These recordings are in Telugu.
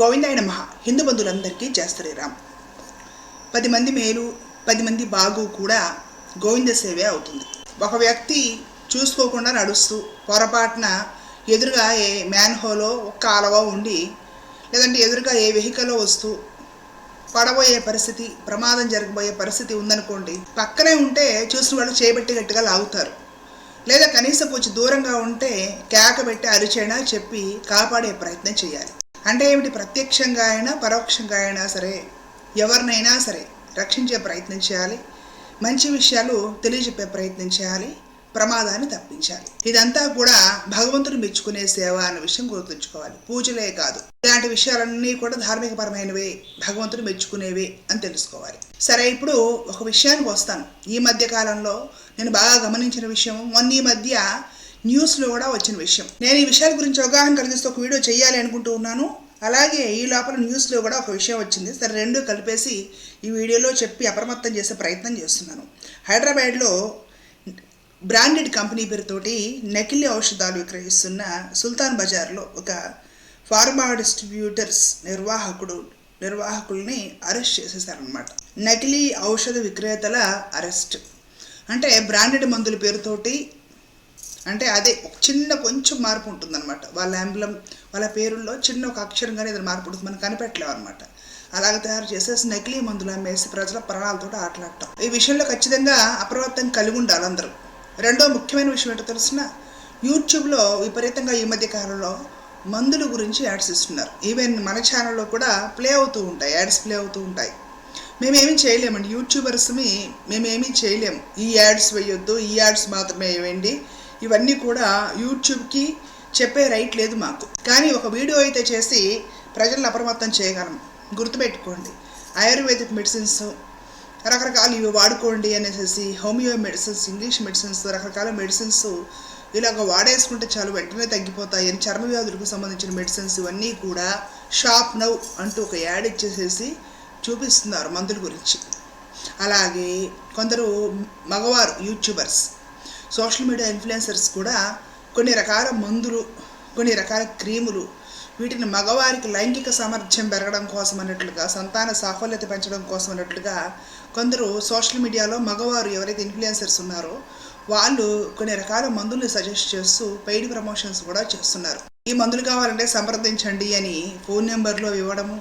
గోవిందాయ నమ. హిందూ బంధువులందరికీ జయ పది మంది మేలు పది మంది బాగు కూడా గోవింద సేవే అవుతుంది. ఒక వ్యక్తి చూసుకోకుండా నడుస్తూ పొరపాటున ఎదురుగా ఏ మ్యాన్ హోలో ఒక్క కాలువ ఉండి లేదంటే ఎదురుగా ఏ వెహికల్లో వస్తూ పడబోయే పరిస్థితి ప్రమాదం జరగబోయే పరిస్థితి ఉందనుకోండి పక్కనే ఉంటే చూసిన వాళ్ళు చేపట్టి గట్టిగా లాగుతారు. లేదా కనీసం కొంచెం దూరంగా ఉంటే కేక పెట్టి అరిచేనా చెప్పి కాపాడే ప్రయత్నం చేయాలి. అంటే ఏమిటి? ప్రత్యక్షంగా అయినా పరోక్షంగా అయినా సరే ఎవరినైనా సరే రక్షించే ప్రయత్నం చేయాలి. మంచి విషయాలు తెలియజెప్పే ప్రయత్నం చేయాలి. ప్రమాదాన్ని తప్పించాలి. ఇదంతా కూడా భగవంతుడు మెచ్చుకునే సేవ అన్న విషయం గుర్తుంచుకోవాలి. పూజలే కాదు. ఇలాంటి విషయాలన్నీ కూడా ధార్మికపరమైనవే భగవంతుడు మెచ్చుకునేవే అని తెలుసుకోవాలి. సరే ఇప్పుడు ఒక విషయానికి వస్తాను. ఈ మధ్య కాలంలో నేను బాగా గమనించిన విషయం మొన్న ఈ మధ్య న్యూస్లో కూడా వచ్చిన విషయం. నేను ఈ విషయాల గురించి అవగాహన కలిగిస్తూ ఒక వీడియో చేయాలి అనుకుంటూ ఉన్నాను. అలాగే ఈ లోపల న్యూస్లో కూడా ఒక విషయం వచ్చింది. సరే రెండు కలిపేసి ఈ వీడియోలో చెప్పి అప్రమత్తం చేసే ప్రయత్నం చేస్తున్నాను. హైదరాబాద్లో బ్రాండెడ్ కంపెనీ పేరుతోటి నకిలీ ఔషధాలు విక్రయిస్తున్న సుల్తాన్ బజార్లో ఒక ఫార్మా డిస్ట్రిబ్యూటర్స్ నిర్వాహకుడు నిర్వాహకుల్ని అరెస్ట్ చేసేసారనమాట నకిలీ ఔషధ విక్రేతల అరెస్ట్. అంటే బ్రాండెడ్ మందుల పేరుతోటి అంటే అదే ఒక చిన్న కొంచెం మార్పు ఉంటుందన్నమాట. వాళ్ళ అంబులం వాళ్ళ పేరుల్లో చిన్న ఒక అక్షరం కానీ ఏదైనా మార్పు ఉంటుంది. మనం కనిపెట్టలేము అనమాట అలాగ తయారు చేసేసి నకిలీ మందులు అమ్మేసి ప్రజల ప్రాణాలతో ఆటలాడటం ఈ విషయంలో ఖచ్చితంగా అప్రమత్తం కలిగి ఉండాలి అందరూ. రెండో ముఖ్యమైన విషయం ఏంటో తెలిసిన? యూట్యూబ్లో విపరీతంగా ఈ మధ్య కాలంలో మందుల గురించి యాడ్స్ ఇస్తున్నారు. ఈవెన్ మన ఛానల్లో కూడా ప్లే అవుతూ ఉంటాయి. యాడ్స్ ప్లే అవుతూ ఉంటాయి. మేమేమీ చేయలేమండి. యూట్యూబర్స్ని మేమేమీ చేయలేము. ఈ యాడ్స్ వేయొద్దు ఈ యాడ్స్ మాత్రమే వేయండి. ఇవన్నీ కూడా యూట్యూబ్కి చెప్పే రైట్ లేదు మాకు. కానీ ఒక వీడియో అయితే చేసి ప్రజలను అప్రమత్తం చేయగలం. గుర్తుపెట్టుకోండి. ఆయుర్వేదిక్ మెడిసిన్స్ రకరకాలు ఇవి వాడుకోండి అనేసి హోమియో మెడిసిన్స్ ఇంగ్లీష్ మెడిసిన్స్ రకరకాల మెడిసిన్స్ ఇలాగ వాడేసుకుంటే చాలు వెంటనే తగ్గిపోతాయి అని చర్మ వ్యాధులకు సంబంధించిన మెడిసిన్స్ ఇవన్నీ కూడా షాప్ నవ్ అంటూ ఒక యాడ్ ఇచ్చేసేసి చూపిస్తున్నారు మందుల గురించి. అలాగే కొందరు మగవారు యూట్యూబర్స్ సోషల్ మీడియా ఇన్ఫ్లుయెన్సర్స్ కూడా కొన్ని రకాల మందులు కొన్ని రకాల క్రీములు వీటిని మగవారికి లైంగిక సామర్థ్యం పెరగడం కోసం అన్నట్లుగా సంతాన సాఫల్యత పెంచడం కోసం అన్నట్లుగా కొందరు సోషల్ మీడియాలో మగవారు ఎవరైతే ఇన్ఫ్లుయెన్సర్స్ ఉన్నారో వాళ్ళు కొన్ని రకాల మందుల్ని సజెస్ట్ చేస్తూ పెయిడ్ ప్రమోషన్స్ కూడా చేస్తున్నారు. ఈ మందులు కావాలంటే సంప్రదించండి అని ఫోన్ నెంబర్లో ఇవ్వడము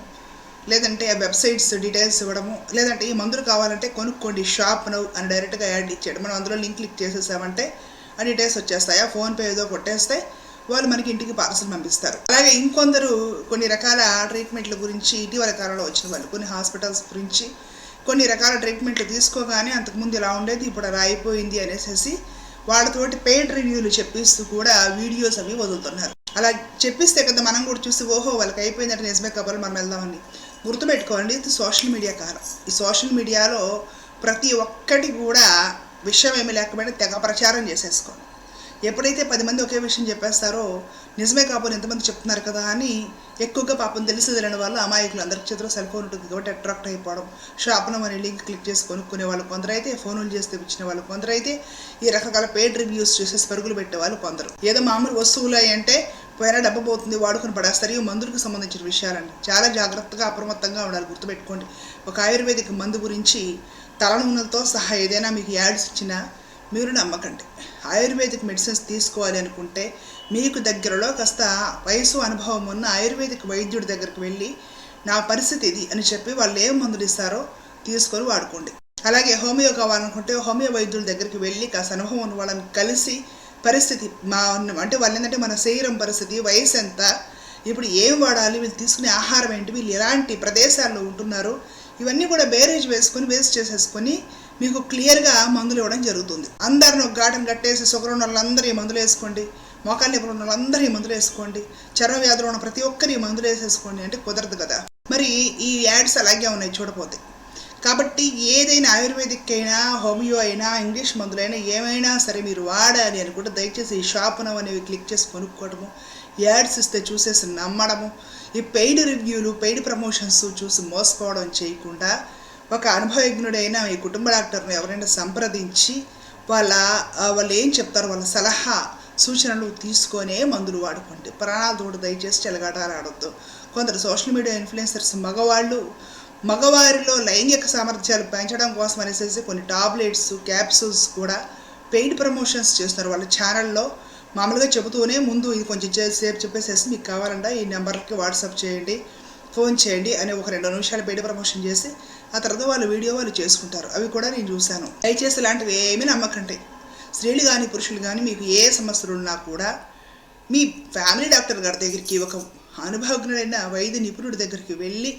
లేదంటే ఆ వెబ్సైట్స్ డీటెయిల్స్ ఇవ్వడము లేదంటే ఈ మందులు కావాలంటే కొనుక్కోండి షాప్ నవ్వు అని డైరెక్ట్గా యాడ్ ఇచ్చాడు. మనం అందులో లింక్ క్లిక్ చేసేసామంటే ఆ డీటెయిల్స్ వచ్చేస్తాయి. ఆ ఫోన్పే ఏదో కొట్టేస్తే వాళ్ళు మనకి ఇంటికి పార్సల్ పంపిస్తారు. అలాగే ఇంకొందరు కొన్ని రకాల ట్రీట్మెంట్ల గురించి ఇటీవల కాలంలో వచ్చిన వాళ్ళు కొన్ని హాస్పిటల్స్ గురించి కొన్ని రకాల ట్రీట్మెంట్లు తీసుకోగానే అంతకుముందు ఇలా ఉండేది ఇప్పుడు అలా అయిపోయింది అనేసి వాళ్ళతోటి పెయిడ్ రివ్యూలు చెప్పిస్తూ కూడా వీడియోస్ అవి వదులుతున్నారు. అలా చెప్పిస్తే కదా మనం కూడా చూసి ఓహో వాళ్ళకి అయిపోయిందంటే నిజమే కబర్లు మనం వెళ్దామని. గుర్తుపెట్టుకోండి ఇది సోషల్ మీడియా కాలం ఈ సోషల్ మీడియాలో ప్రతి ఒక్కటి కూడా విషయం ఏమీ లేకపోయినా తెగ ప్రచారం చేసేసుకోండి. ఎప్పుడైతే పది మంది ఒకే విషయం చెప్పేస్తారో నిజమే కాకపోతే ఎంతమంది చెప్తున్నారు కదా అని ఎక్కువగా పాపం తెలిసి తెలియని వాళ్ళు అమాయకులు అందరి చేతిలో సెల్ ఫోన్ ఉంటుంది కాబట్టి అట్రాక్ట్ అయిపోవడం. షాప్ను మన లింక్ క్లిక్ చేసి కొనుక్కునే వాళ్ళు కొందరైతే ఫోన్లు చేసి తెప్పించిన వాళ్ళు కొందరైతే ఈ రకరకాల పేడ్ రివ్యూస్ చూసేసి పరుగులు పెట్టే వాళ్ళు కొందరు. ఏదో మామూలు వస్తువులు అయి అంటే పోయినా డబ్బు పోతుంది వాడుకుని పడేస్తారు. ఈ మందులకు సంబంధించిన విషయాలండి. చాలా జాగ్రత్తగా అప్రమత్తంగా ఉండాలి. గుర్తుపెట్టుకోండి. ఒక ఆయుర్వేదిక్ మందు గురించి తలనూనెలతో సహా ఏదైనా మీకు యాడ్స్ ఇచ్చినా మీరు నమ్మకండి. ఆయుర్వేదిక్ మెడిసిన్స్ తీసుకోవాలి అనుకుంటే మీకు దగ్గరలో కాస్త వయసు అనుభవం ఉన్న ఆయుర్వేదిక్ వైద్యుడి దగ్గరికి వెళ్ళి నా పరిస్థితి ఇది అని చెప్పి వాళ్ళు ఏం మందులు ఇస్తారో తీసుకొని వాడుకోండి. అలాగే హోమియో కావాలనుకుంటే హోమియో వైద్యుల దగ్గరికి వెళ్ళి కాస్త అనుభవం ఉన్న వాళ్ళని కలిసి పరిస్థితి మా అంటే వాళ్ళు ఏంటంటే మన శరీరం పరిస్థితి వయసు ఎంత ఇప్పుడు ఏం వాడాలి వీళ్ళు తీసుకునే ఆహారం ఏంటి వీళ్ళు ఎలాంటి ప్రదేశాల్లో ఉంటున్నారు ఇవన్నీ కూడా బేరేజ్ వేసుకొని వేస్ట్ చేసేసుకొని మీకు క్లియర్గా మందులు ఇవ్వడం జరుగుతుంది. అందరిని ఒక గాటను కట్టేసి షుగర్ ఉన్న వాళ్ళందరూ ఈ మందులు వేసుకోండి మోకాళ్ళు ఇప్పుడు ఉన్న వాళ్ళందరూ ఈ మందులు వేసుకోండి చర్మ వ్యాధులు ఉన్న ప్రతి ఒక్కరు ఈ మందులు వేసేసుకోండి అంటే కుదరదు కదా. మరి ఈ యాడ్స్ అలాగే ఉన్నాయి చూడపోతే. కాబట్టి ఏదైనా ఆయుర్వేదిక్ అయినా హోమియో అయినా ఇంగ్లీష్ మందులైనా ఏమైనా సరే మీరు వాడాలి అనుకుంటే దయచేసి ఈ షాప్ అనేవి క్లిక్ చేసి కొనుక్కోవడము యాడ్స్ ఇస్తే చూసేసి నమ్మడము ఈ పెయిడ్ రివ్యూలు పెయిడ్ ప్రమోషన్స్ చూసి మోసపోవడం చేయకుండా ఒక అనుభవజ్ఞుడైన ఈ కుటుంబ డాక్టర్ని ఎవరైనా సంప్రదించి వాళ్ళ వాళ్ళు ఏం చెప్తారు వాళ్ళ సలహా సూచనలు తీసుకొనే మందులు వాడుకోండి. ప్రాణాలతోటి దయచేసి చెలగాటాలు ఆడొద్దు. కొందరు సోషల్ మీడియా ఇన్ఫ్లుయెన్సర్స్ మగవాళ్ళు మగవారిలో లైంగిక సామర్థ్యాలు పెంచడం కోసం అనేసి కొన్ని టాబ్లెట్స్ క్యాప్సూల్స్ కూడా పెయిడ్ ప్రమోషన్స్ చేస్తున్నారు. వాళ్ళ ఛానల్లో మామూలుగా చెబుతూనే ముందు ఇది కొంచెం సేపు చెప్పేసేసి మీకు కావాలంటే ఈ నెంబర్కి వాట్సాప్ చేయండి ఫోన్ చేయండి అని ఒక రెండు నిమిషాలు పెయిడ్ ప్రమోషన్ చేసి ఆ తర్వాత వాళ్ళు వీడియో వాళ్ళు చేసుకుంటారు. అవి కూడా నేను చూశాను. దయచేసి ఇలాంటివి ఏమీ నమ్మకండి. స్త్రీలు కానీ పురుషులు కానీ మీకు ఏ సమస్యలు ఉన్నా కూడా మీ ఫ్యామిలీ డాక్టర్ గారి దగ్గరికి ఒక అనుభవజ్ఞుడైన వైద్య నిపుణుడి దగ్గరికి వెళ్ళి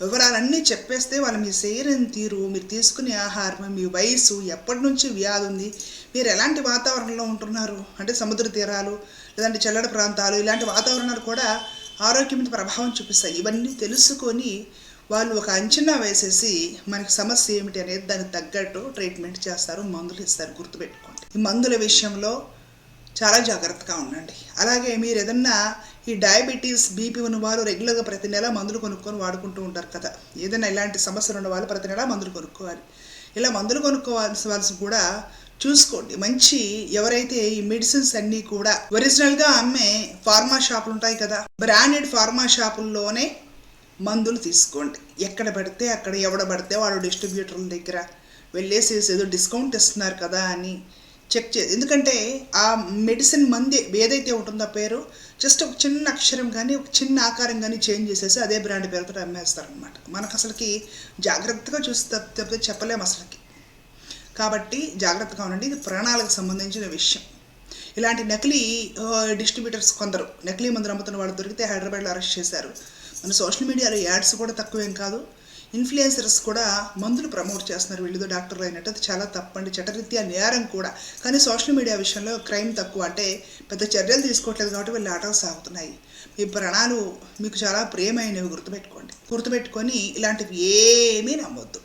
వివరాలన్నీ చెప్పేస్తే వాళ్ళు మీ శరీరం తీరు మీరు తీసుకునే ఆహారం మీ వయసు ఎప్పటి నుంచి వ్యాధి ఉంది మీరు ఎలాంటి వాతావరణంలో ఉంటున్నారు? అంటే సముద్ర తీరాలు లేదంటే చల్లటి ప్రాంతాలు ఇలాంటి వాతావరణాలు కూడా ఆరోగ్యం మీద ప్రభావం చూపిస్తాయి. ఇవన్నీ తెలుసుకొని వాళ్ళు ఒక అంచనా వేసేసి మనకి సమస్య ఏమిటి అనేది దానికి తగ్గట్టు ట్రీట్మెంట్ చేస్తారు మందులు ఇస్తారు గుర్తుపెట్టుకోండి. ఈ మందుల విషయంలో చాలా జాగ్రత్తగా ఉండండి. అలాగే మీరు ఏదన్నా ఈ డయాబెటీస్ బీపీ ఉన్న వాళ్ళు రెగ్యులర్గా ప్రతి నెల మందులు కొనుక్కొని వాడుకుంటూ ఉంటారు కదా. ఏదైనా ఇలాంటి సమస్యలు ఉన్న వాళ్ళు ప్రతి నెల మందులు కొనుక్కోవాలి. ఇలా మందులు కొనుక్కోవాల్సి కూడా చూసుకోండి. మంచి ఎవరైతే ఈ మెడిసిన్స్ అన్నీ కూడా ఒరిజినల్గా అమ్మే ఫార్మా షాపులు ఉంటాయి కదా బ్రాండెడ్ ఫార్మా షాపుల్లోనే మందులు తీసుకోండి. ఎక్కడ పడితే అక్కడ ఎవడ పడితే వాడు డిస్ట్రిబ్యూటర్ల దగ్గర వెళ్ళేసి ఏదో డిస్కౌంట్ ఇస్తున్నారు కదా అని చెక్ చే ఎందుకంటే ఆ మెడిసిన్ మంది ఏదైతే ఉంటుందో పేరు జస్ట్ ఒక చిన్న అక్షరం కానీ ఒక చిన్న ఆకారం కానీ చేంజ్ చేసేసి అదే బ్రాండ్ పేరుతో అమ్మేస్తారనమాట మనకు అసలుకి జాగ్రత్తగా చూసి తప్పితే చెప్పలేము అసలుకి. కాబట్టి జాగ్రత్తగా ఉండండి. ఇది ప్రాణాలకు సంబంధించిన విషయం. ఇలాంటి నకిలీ డిస్ట్రిబ్యూటర్స్ కొందరు నకిలీ మందులు అమ్ముతున్న వాళ్ళు దొరికితే హైదరాబాద్లో అరెస్ట్ చేశారు. మన సోషల్ మీడియాలో యాడ్స్ కూడా తక్కువేం కాదు. ఇన్ఫ్లుయెన్సర్స్ కూడా మందులు ప్రమోట్ చేస్తున్నారు. వీళ్ళతో డాక్టర్లు అయినట్టు అది చాలా తప్పండి. చట్టరీత్యా నేరం కూడా. కానీ సోషల్ మీడియా విషయంలో క్రైమ్ తక్కువ. అంటే పెద్ద చర్యలు తీసుకోవట్లేదు కాబట్టి వీళ్ళు ఆటలు సాగుతున్నాయి. మీ ప్రాణాలు మీకు చాలా ప్రియమైనవి గుర్తుపెట్టుకోండి. గుర్తుపెట్టుకొని ఇలాంటివి ఏమీ నమ్మొద్దు.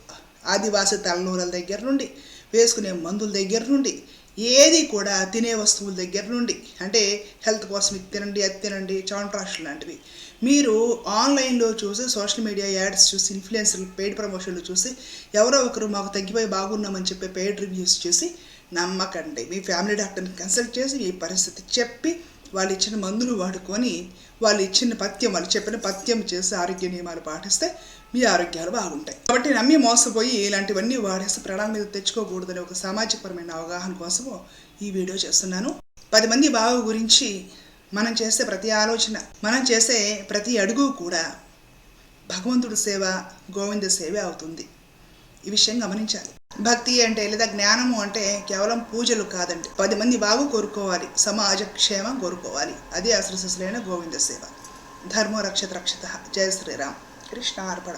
ఆదివాసి తలనూరల దగ్గర నుండి వేసుకునే మందుల దగ్గర నుండి ఏది కూడా తినే వస్తువుల దగ్గర నుండి. అంటే హెల్త్ కోసం ఇది తినండి అది తినండి చాంట్రాష్ లాంటివి. మీరు ఆన్లైన్లో చూసి సోషల్ మీడియా యాడ్స్ చూసి ఇన్ఫ్లుయెన్సర్లు పెయిడ్ ప్రమోషన్లు చూసి ఎవరో ఒకరు మాకు తగ్గిపోయి బాగున్నామని చెప్పి పెయిడ్ రివ్యూస్ చూసి నమ్మకండి. మీ ఫ్యామిలీ డాక్టర్ని కన్సల్ట్ చేసి మీ పరిస్థితి చెప్పి వాళ్ళు ఇచ్చిన మందులు వాడుకొని వాళ్ళు ఇచ్చిన పథ్యం వాళ్ళు చెప్పిన పత్యం చేసి ఆరోగ్య నియమాలు పాటిస్తే మీ ఆరోగ్యాలు బాగుంటాయి. కాబట్టి నమ్మి మోసపోయి ఇలాంటివన్నీ వాడేసి ప్రాణాల మీద తెచ్చుకోకూడదనే ఒక సామాజికపరమైన అవగాహన కోసము ఈ వీడియో చేస్తున్నాను. పది మంది బావ గురించి మనం చేసే ప్రతి ఆలోచన మనం చేసే ప్రతి అడుగు కూడా భగవంతుడి సేవ గోవింద సేవే అవుతుంది ఈ విషయం గమనించాలి భక్తి అంటే లేదా జ్ఞానము అంటే కేవలం పూజలు కాదండి పది మంది బాగు కోరుకోవాలి సమాజ క్షేమం కోరుకోవాలి అదే అసలు గోవింద సేవ ధర్మో రక్షత రక్షత జయ శ్రీరామ్ కృష్ణ అర్పణ